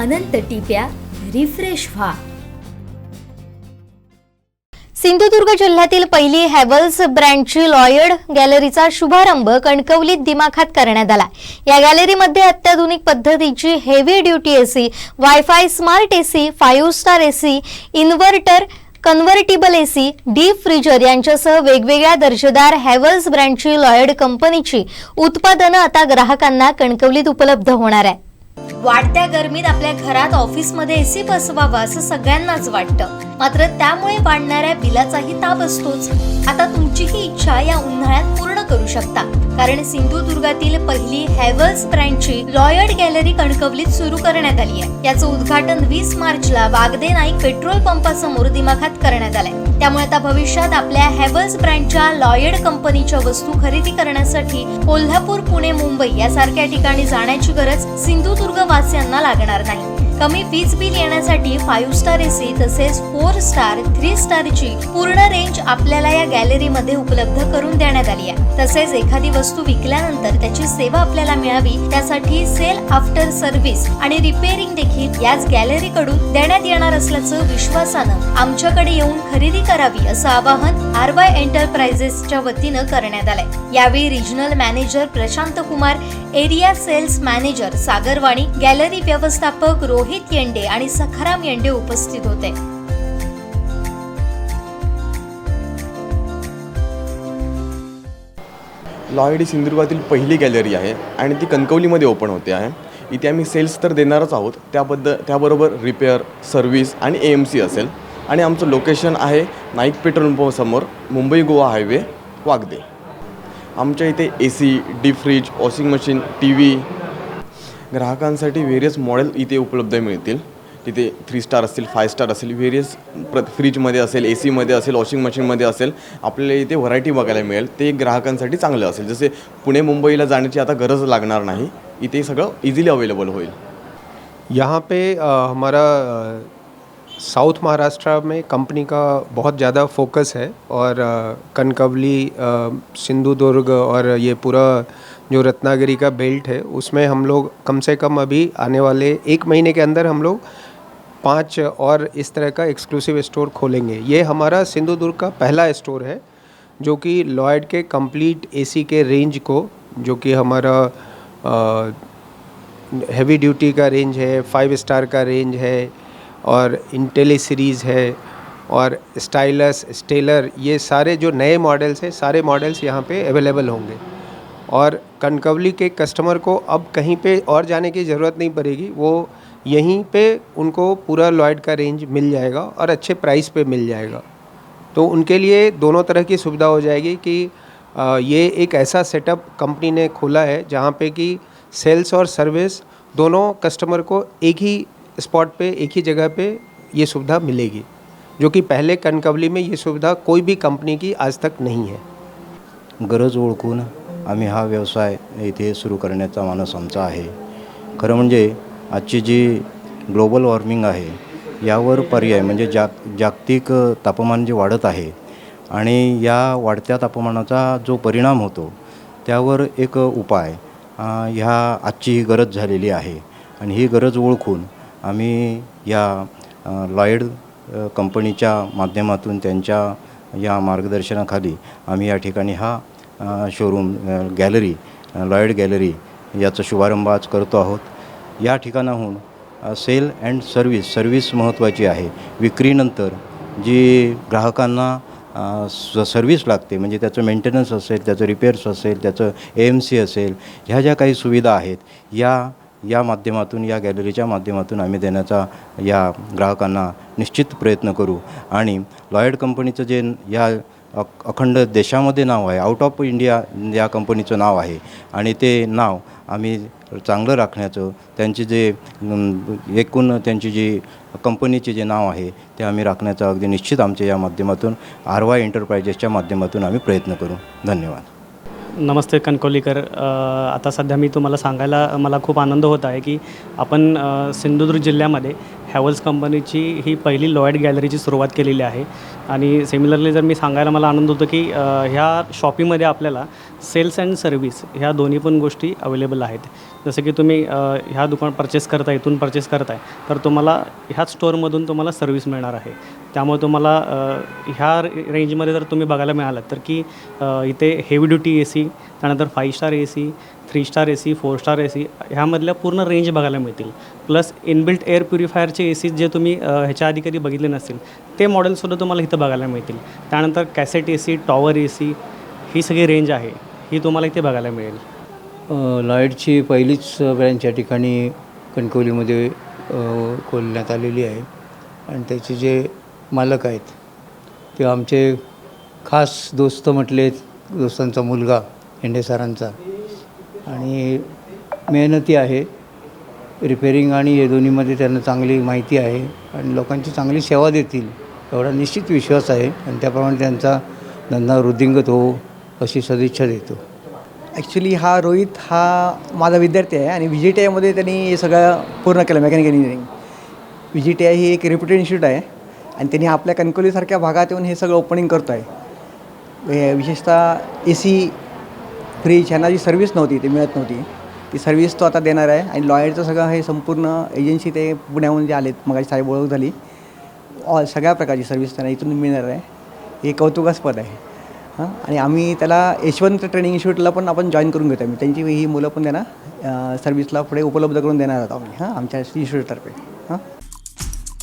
अनंत टिप्या refresh व्हा. सिंधुदुर्ग जिल्ह्यातील पहिली हॅवल्स ब्रँडची लॉयड गॅलरीचा शुभारंभ कणकवलीत दिमाखात करण्यात आला. या गॅलरीमध्ये अत्याधुनिक पद्धतीची heavy duty AC wifi smart AC five star AC inverter convertible AC deep freezer यांच्यासह वेगवेगळ्या दर्जेदार हॅवल्स ब्रँडची लॉयड कंपनीची उत्पादनं आता ग्राहकांना कणकवलीत उपलब्ध होणार आहे वाढत्या गर्मीत आपल्या घरात ऑफिसमध्ये एसी बसवावा असं सगळ्यांनाच वाटतं. मात्र त्यामुळे वाढणाऱ्या बिलाचाही ताप असतोच. आता तुमचीही इच्छा या उन्हाळ्यात पूर्ण करू शकता. कारण सिंधुदुर्गातील पहिली हॅव्हल्स ब्रँडची लॉयड गॅलरी कणकवलीत सुरू करण्यात आली आहे. याचं उद्घाटन वीस मार्चला वागदे नाईक पेट्रोल पंपासमोर दिमाखात करण्यात आलंय. त्यामुळे आता भविष्यात आपल्या हॅव्हल्स ब्रँडच्या लॉयड कंपनीच्या वस्तू खरेदी करण्यासाठी कोल्हापूर पुणे मुंबई यासारख्या ठिकाणी जाण्याची गरज सिंधुदुर्ग वासियांना लागणार नाही. कमी वीज बिल येण्यासाठी फाईव्ह स्टार एसी तसेच फोर स्टार थ्री स्टारची पूर्ण रेंज आपल्याला या गॅलरीमध्ये उपलब्ध करून देण्यात आली आहे. तसेच एखादी वस्तू विकल्यानंतर त्याची सेवा आपल्याला मिळावी त्यासाठी सेल आफ्टर सर्व्हिस आणि रिपेअरिंग देखील याच गॅलरीकडून देण्यात येणार असल्याचं विश्वासानं आमच्याकडे येऊन खरेदी करावी असं आवाहन आरवाय एंटरप्राइजेसच्या वतीनं करण्यात आलंय. यावेळी regional manager Prashant Kumar area sales manager Sagarvani gallery व्यवस्थापक रोहित येंडे आणि सखाराम येंडे उपस्थित होते. लॉयड ही सिंधुदुर्गातील पहिली गॅलरी आहे आणि ती कणकवलीमध्ये ओपन होते आहे. इथे आम्ही सेल्स तर देणारच आहोत. त्याबद्दल त्याबरोबर रिपेअर सर्व्हिस आणि ए एम सी असेल. आणि आमचं लोकेशन आहे नाईक पेट्रोल पंपासमोर मुंबई गोवा हायवे वागदे. आमच्या इथे A C deep fridge washing machine T V ग्राहकांसाठी व्हेरियस मॉडेल इथे उपलब्ध मिळतील. तिथे थ्री स्टार असतील फाय स्टार असेल व्हेरियस प्र फ्रीजमध्ये असेल ए सीमध्ये असेल वॉशिंग मशीनमध्ये असेल आपल्याला इथे व्हरायटी बघायला मिळेल. ते ग्राहकांसाठी चांगलं असेल. जसे पुणे मुंबईला जाण्याची आता गरज लागणार नाही इथे सगळं इझिली अवेलेबल होईल. यहाँ पे हमारा साउथ महाराष्ट्र में कंपनी का बहुत ज़्यादा फोकस है और कनकवली सिंधुदुर्ग और ये पूरा जो रत्नागिरी का बेल्ट है, उसमें हम लोग कम से कम अभी आने वाले एक महीने के अंदर हम लोग पाँच और इस तरह का एक्सक्लूसिव स्टोर खोलेंगे। ये हमारा सिंधुदुर्ग का पहला स्टोर है, जो कि लॉयड के कंप्लीट एसी के रेंज को, जो कि हमारा हैवी ड्यूटी का रेंज है फाइव स्टार का रेंज है और इंटेली सीरीज़ है और स्टाइलस स्टेलर ये सारे जो नए मॉडल्स हैं, सारे मॉडल्स यहाँ पे अवेलेबल होंगे। और कनकवली के कस्टमर को अब कहीं पे और जाने की ज़रूरत नहीं पड़ेगी, वो यहीं पे उनको पूरा लॉयड का रेंज मिल जाएगा और अच्छे प्राइस पे मिल जाएगा। तो उनके लिए दोनों तरह की सुविधा हो जाएगी कि ये एक ऐसा सेटअप कंपनी ने खोला है जहाँ पे कि सेल्स और सर्विस दोनों कस्टमर को एक ही स्पॉट पे एक ही जगह पे ये सुविधा मिलेगी जो कि पहले कनकवली में ये सुविधा कोई भी कंपनी की आज तक नहीं है। गरज ओळखून आम्ही हा व्यवसाय इथे सुरू करण्याचा मानस आमचा आहे. खरं म्हणजे आजची जी ग्लोबल वॉर्मिंग आहे यावर पर्याय म्हणजे जाग जागतिक तापमान जे वाढत आहे आणि या वाढत्या तापमानाचा जो परिणाम होतो त्यावर एक उपाय ह्या आजची ही गरज झालेली आहे. आणि ही गरज ओळखून आम्ही या लॉयड कंपनीच्या माध्यमातून त्यांच्या या मार्गदर्शनाखाली आम्ही या ठिकाणी हा शोरूम गॅलरी लॉयड गॅलरी याचा शुभारंभ आज करतो आहोत. या ठिकाणाहून सेल अँड सर्व्हिस सर्व्हिस महत्त्वाची आहे. विक्रीनंतर जी ग्राहकांना स सर्व्हिस लागते म्हणजे त्याचं मेंटेनन्स असेल त्याचं रिपेअर्स असेल त्याचं ए एम सी असेल ह्या ज्या काही सुविधा आहेत या या माध्यमातून या गॅलरीच्या माध्यमातून आम्ही देण्याचा या ग्राहकांना निश्चित प्रयत्न करू. आणि लॉयड कंपनीचं जे या अख अखंड देशामध्ये नाव आहे आउट ऑफ इंडिया या कंपनीचं नाव आहे. आणि ते नाव आम्ही चांगलं राखण्याचं त्यांची जे एकूण त्यांची जी कंपनीचे जे नाव आहे ते आम्ही राखण्याचं अगदी निश्चित आमच्या या माध्यमातून आर वाय एंटरप्राइजेसच्या माध्यमातून आम्ही प्रयत्न करू. धन्यवाद. नमस्ते कणकोलीकर आता सध्या मी तुम्हाला सांगायला मला खूप आनंद होत आहे की आपण सिंधुदुर्ग जिल्ह्यामध्ये हॅवल्स कंपनीची ही पहिली लॉयड गॅलरीची सुरुवात केलेली आहे. आणि सिमिलरली जर मी सांगायला मला आनंद होतो की ह्या शॉपिंगमध्ये आपल्याला सेल्स अँड सर्व्हिस ह्या दोन्ही पण गोष्टी अवेलेबल आहेत. जसं की तुम्ही ह्या दुकान परचेस करताय इथून परचेस करताय तर तुम्हाला ह्याच स्टोअरमधून तुम्हाला सर्व्हिस मिळणार आहे. त्यामुळे तुम्हाला ह्या रेंजमध्ये जर तुम्ही बघायला मिळालं तर की इथे हेवी ड्युटी ए सी त्यानंतर five star A C three star A C four star A C ह्यामधल्या पूर्ण रेंज बघायला मिळतील. प्लस इनबिल्ट एअर प्युरिफायरचे ए सी जे तुम्ही ह्याच्या आधी कधी बघितले नसतील ते मॉडेलसुद्धा तुम्हाला इथं बघायला मिळतील. त्यानंतर cassette A C tower A C ही सगळी रेंज आहे ही तुम्हाला इथे बघायला मिळेल. लॉईडची लॉयडची पहिलीच ब्रँच या ठिकाणी कणकवलीमध्ये खोलण्यात आलेली आहे. आणि त्याचे जे मालक आहेत. ते आमचे खास दोस्त म्हटले दोस्तांचा मुलगा हेंडे सरांचा. आणि मेहनती आहे. रिपेरिंग आणि हे दोन्हीमध्ये त्यांना चांगली माहिती आहे. आणि लोकांची चांगली सेवा देतील एवढा निश्चित विश्वास आहे. आणि त्याप्रमाणे त्यांचा धंदा वृद्धिंगत हो अशी सदिच्छा देतो. ॲक्च्युली हा रोहित हा माझा विद्यार्थी आहे आणि व्ही जी टी आयमध्ये त्यांनी हे सगळं पूर्ण केलं mechanical engineering V G T I ही एक रेप्युटेड इन्स्टिट्यूट आहे. आणि त्यांनी आपल्या कणकवलीसारख्या भागात येऊन हे सगळं ओपनिंग करतो आहे विशेषतः ए सी फ्रीज ह्यांना जी सर्व्हिस नव्हती ती मिळत नव्हती. ती सर्व्हिस तो आता देणार आहे आणि लॉयरचं सगळं हे संपूर्ण एजन्सी ते पुण्याहून जे आलेत मग साहेब ओळख झाली. ऑल सगळ्या प्रकारची सर्व्हिस त्यांना इथून मिळणार आहे. हे कौतुकास्पद आहे. हां? आणि आम्ही त्याला यशवंत ट्रेनिंग इन्स्टिट्यूटला पण आपण जॉईन करून घेतो आम्ही त्यांची ही मुलं पण त्यांना सर्व्हिसला पुढे उपलब्ध करून देणार आहोत आम्ही. हां? आमच्या इन्स्टिट्यूटतर्फे हां?